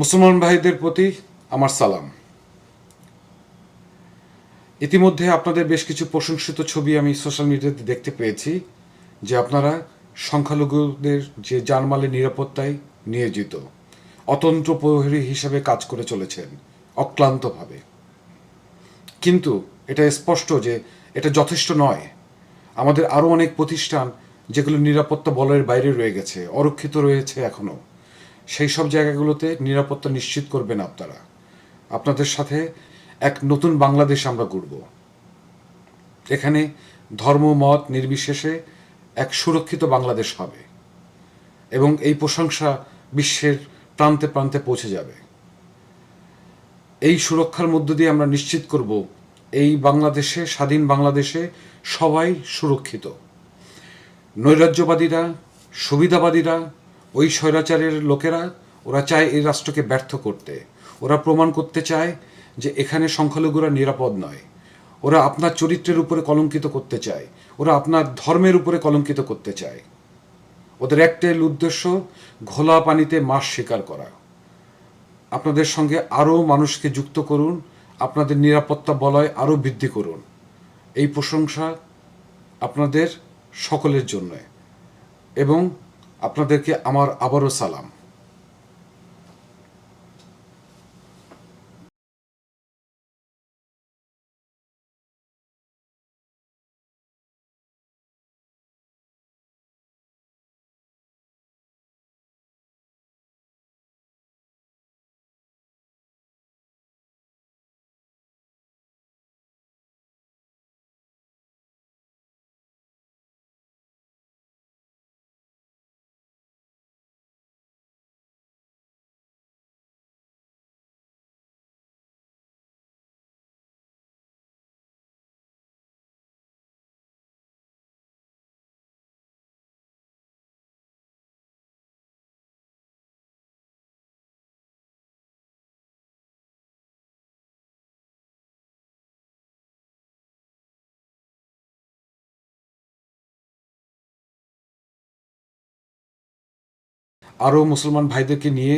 মুসলমান ভাইদের প্রতি আমার সালাম। ইতিমধ্যে আপনাদের বেশ কিছু প্রশংসিত ছবি আমি সোশ্যাল মিডিয়াতে দেখতে পেয়েছি, যে আপনারা সংখ্যালঘুদের যে জানমালের নিরাপত্তায় নিয়োজিত, অতন্ত্র প্রহরী হিসাবে কাজ করে চলেছেন, অক্লান্তভাবে। কিন্তু এটা স্পষ্ট যে এটা যথেষ্ট নয়। আমাদের আরও অনেক প্রতিষ্ঠান যেগুলো নিরাপত্তা বলয়ের বাইরে রয়ে গেছে, অরক্ষিত রয়েছে এখনও। সেই সব জায়গাগুলোতে নিরাপত্তা নিশ্চিত করবেন আপনারা। আপনাদের সাথে এক নতুন বাংলাদেশ আমরা গড়ব। এখানে ধর্ম, মত নির্বিশেষে এক সুরক্ষিত বাংলাদেশ হবে এবং এই প্রশংসা বিশ্বের প্রান্তে প্রান্তে পৌঁছে যাবে। এই সুরক্ষার মধ্য দিয়ে আমরা নিশ্চিত করব, এই বাংলাদেশে, স্বাধীন বাংলাদেশে সবাই সুরক্ষিত। নৈরাজ্যবাদীরা, সুবিধাবাদীরা ওই স্বৈরাচারের লোকেরা, ওরা চায় এই রাষ্ট্রকে ব্যর্থ করতে। ওরা প্রমাণ করতে চায় যে এখানে সংখ্যালঘুরা নিরাপদ নয়। ওরা আপনার চরিত্রের উপরে কলঙ্কিত করতে চায়। ওরা আপনার ধর্মের উপরে কলঙ্কিত করতে চায়। ওদের একটাই উদ্দেশ্য, ঘোলা পানিতে মাছ শিকার করা। আপনাদের সঙ্গে আরও মানুষকে যুক্ত করুন, আপনাদের নিরাপত্তা বলয় আরও বৃদ্ধি করুন। এই প্রশংসা আপনাদের সকলের জন্য। এবং আপনাদেরকে আমার আবারও সালাম। আরও মুসলমান ভাইদেরকে নিয়ে